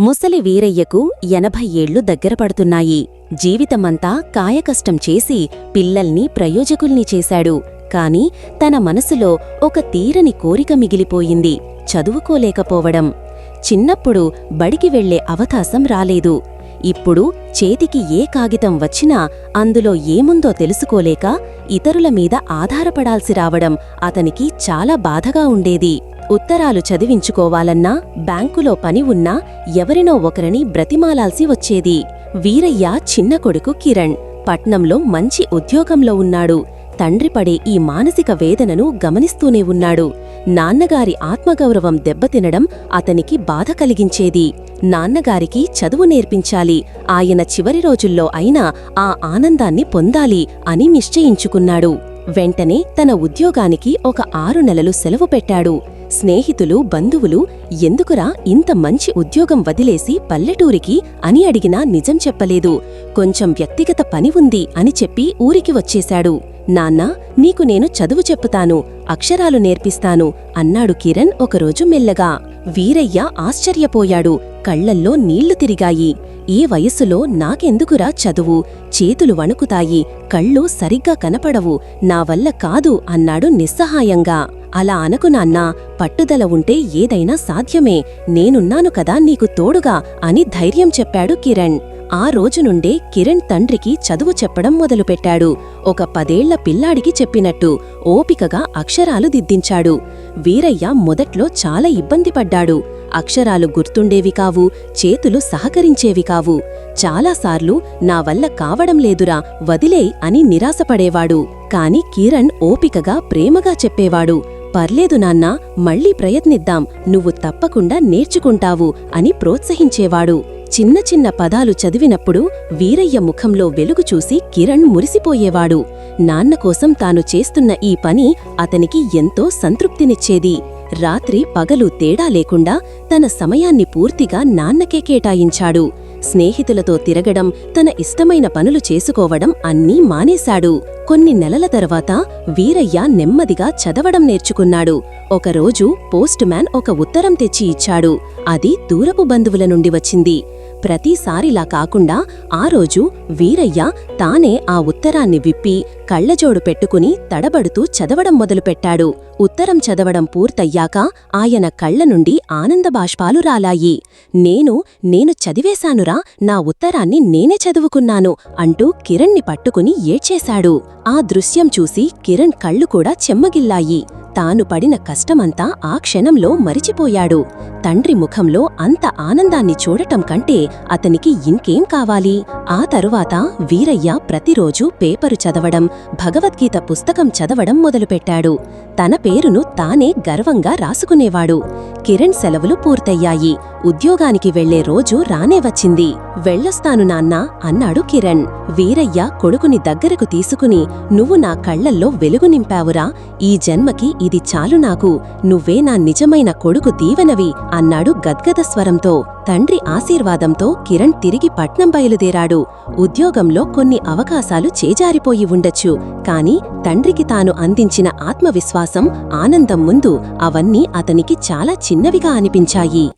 ముసలి వీరయ్యకు ఎనభై ఏళ్ళు దగ్గరపడుతున్నాయి జీవితమంతా కాయకష్టం చేసి పిల్లల్ని ప్రయోజకుల్ని చేశాడు. కాని తన మనసులో ఒక తీరని కోరిక మిగిలిపోయింది. చదువుకోలేకపోవడం. చిన్నప్పుడు బడికి వెళ్ళే అవకాశం రాలేదు. ఇప్పుడు చేతికి ఏ కాగితం వచ్చినా అందులో ఏముందో తెలుసుకోలేక ఇతరుల మీద ఆధారపడాల్సి రావడం అతనికి చాలా బాధగా ఉండేది. ఉత్తరాలు చదివించుకోవాలన్నా బ్యాంకులో పని ఉన్నా ఎవరినో ఒకరిని బ్రతిమాలాల్సి వచ్చేది. వీరయ్య చిన్న కొడుకు కిరణ్. పట్నంలో మంచి ఉద్యోగంలో ఉన్నాడు. తండ్రి పడే ఈ మానసిక వేదనను గమనిస్తూనే ఉన్నాడు. నాన్నగారి ఆత్మగౌరవం దెబ్బతినడం అతనికి బాధ కలిగించేది. నాన్నగారికి చదువు నేర్పించాలి. ఆయన చివరి రోజుల్లో అయినా ఆ ఆనందాన్ని పొందాలి అని నిశ్చయించుకున్నాడు. వెంటనే తన ఉద్యోగానికి ఒక ఆరు నెలలు సెలవు పెట్టాడు. స్నేహితులు బంధువులు ఎందుకురా ఇంత మంచి ఉద్యోగం వదిలేసి పల్లెటూరికి అని అడిగినా నిజం చెప్పలేదు. కొంచెం వ్యక్తిగత పని ఉంది అని చెప్పి ఊరికి వచ్చేశాడు. నాన్నా నీకు నేను చదువు చెప్పుతాను అక్షరాలు నేర్పిస్తాను అన్నాడు కిరణ్ ఒకరోజు మెల్లగా. వీరయ్య ఆశ్చర్యపోయాడు. కళ్ళల్లో నీళ్ళు తిరిగాయి. ఏ వయస్సులో నాకెందుకురా చదువు? చేతులు వణుకుతాయి కళ్ళు సరిగ్గా కనపడవు నా వల్ల కాదు అన్నాడు నిస్సహాయంగా. అలా అనకు నాన్నా పట్టుదల ఉంటే ఏదైనా సాధ్యమే. నేనున్నాను కదా నీకు తోడుగా అని ధైర్యం చెప్పాడు కిరణ్. ఆ రోజు నుండే కిరణ్ తండ్రికి చదువు చెప్పడం మొదలుపెట్టాడు. ఒక పదేళ్ళ పిల్లాడికి చెప్పినట్టు ఓపికగా అక్షరాలు దిద్దించాడు. వీరయ్య మొదట్లో చాలా ఇబ్బంది పడ్డాడు. అక్షరాలు గుర్తుండేవి కావు చేతులు సహకరించేవి కావు. చాలాసార్లు నా వల్ల కావడం లేదురా వదిలేయ్ అని నిరాశపడేవాడు. కాని కిరణ్ ఓపికగా ప్రేమగా చెప్పేవాడు. పర్లేదు నాన్నా మళ్ళీ ప్రయత్నిద్దాం. నువ్వు తప్పకుండా నేర్చుకుంటావు అని ప్రోత్సహించేవాడు. చిన్న చిన్న పదాలు చదివినప్పుడు వీరయ్య ముఖంలో వెలుగు చూసి కిరణ్ మురిసిపోయేవాడు. నాన్న కోసం తాను చేస్తున్న ఈ పని అతనికి ఎంతో సంతృప్తినిచ్చేది. రాత్రి పగలు తేడా లేకుండా తన సమయాన్ని పూర్తిగా నాన్నకే కేటాయించాడు. స్నేహితులతో తిరగడం తన ఇష్టమైన పనులు చేసుకోవడం అన్నీ మానేశాడు. కొన్ని నెలల తర్వాత వీరయ్య నెమ్మదిగా చదవడం నేర్చుకున్నాడు. ఒకరోజు పోస్ట్ మ్యాన్ ఒక ఉత్తరం తెచ్చి ఇచ్చాడు. అది దూరపు బంధువుల నుండి వచ్చింది. ప్రతిసారిలా కాకుండా ఆ రోజు వీరయ్య తానే ఆ ఉత్తరాన్ని విప్పి కళ్ళజోడు పెట్టుకుని తడబడుతూ చదవడం మొదలుపెట్టాడు. ఉత్తరం చదవడం పూర్తయ్యాక ఆయన కళ్ళ నుండి ఆనందబాష్పాలు రాలాయి. నేను నేను చదివేశానురా నా ఉత్తరాన్ని నేనే చదువుకున్నాను అంటూ కిరణ్ని పట్టుకుని ఏడ్చేశాడు. ఆ దృశ్యం చూసి కిరణ్ కళ్ళు కూడా చెమ్మగిల్లాయి. తాను పడిన కష్టమంతా ఆ క్షణంలో మరిచిపోయాడు. తండ్రి ముఖంలో అంత ఆనందాన్ని చూడటం కంటే అతనికి ఇంకేం కావాలి? ఆ తరువాత వీరయ్య ప్రతిరోజూ పేపరు చదవడం భగవద్గీత పుస్తకం చదవడం మొదలుపెట్టాడు. తన పేరును తానే గర్వంగా రాసుకునేవాడు. కిరణ్ సెలవులు పూర్తయ్యాయి. ఉద్యోగానికి వెళ్ళే రోజు రానే వచ్చింది. వెళ్ళొస్తాను నాన్నా అన్నాడు కిరణ్. వీరయ్య కొడుకుని దగ్గరకు తీసుకుని నువ్వు నా కళ్ళల్లో వెలుగు నింపావురా. ఈ జన్మకి ఇది చాలు నాకు. నువ్వే నా నిజమైన కొడుకు దీవెనవి అన్నాడు గద్గద స్వరంతో. తండ్రి ఆశీర్వాదంతో కిరణ్ తిరిగి పట్నం బయలుదేరాడు. ఉద్యోగంలో కొన్ని అవకాశాలు చేజారిపోయి ఉండొచ్చు కాని తండ్రికి తాను అందించిన ఆత్మవిశ్వాసం ఆనందం ముందు అవన్నీ అతనికి చాలా చిన్నవిగా అనిపించాయి.